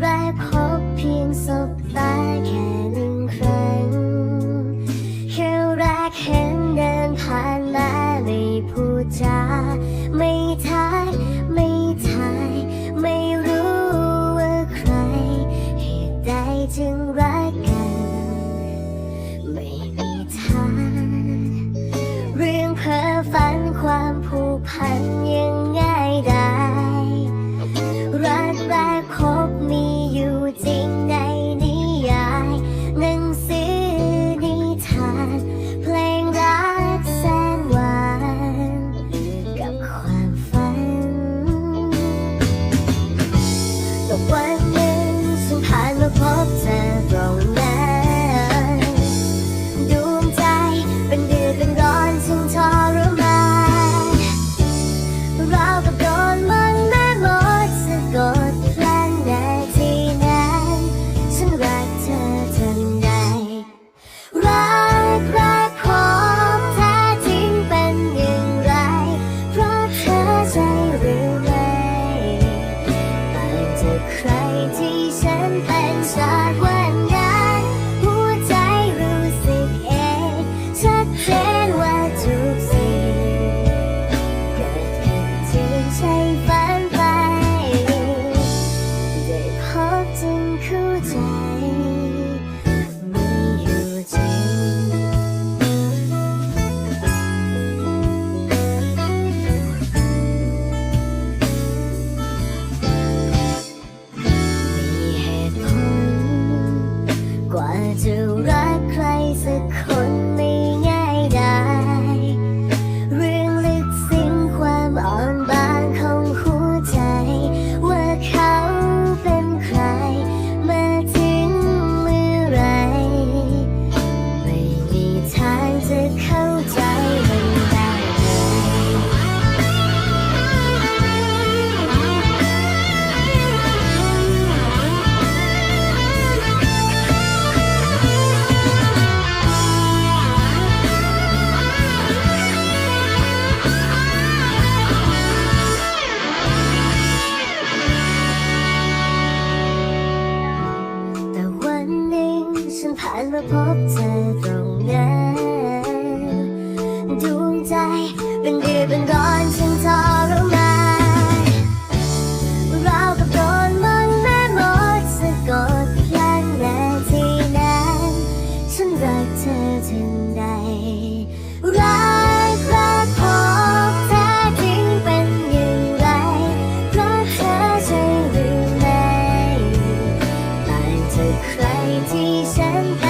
แรกพบเพียงสบตาแค่หนึ่งครั้งแค่แรกเห็นเดินผ่านมาไม่พูดจาไม่ทักไม่ทายไม่รู้ว่าใคร เหตุใดจึงรักกัน ไม่มีทางเรื่องเพ้อฝันความผูกพันยังง่ายได้รักแรกคบ 的温柔傻瓜 จะรักใครสักคน พบเธอตรงนั้นดวงใจเป็นเดือดเนร้อนฉันทรมานเรากัโดนมนแม่มดสะกดพลันนทีนั้น ฉันรักเธอถึงใดรักที่ฉัน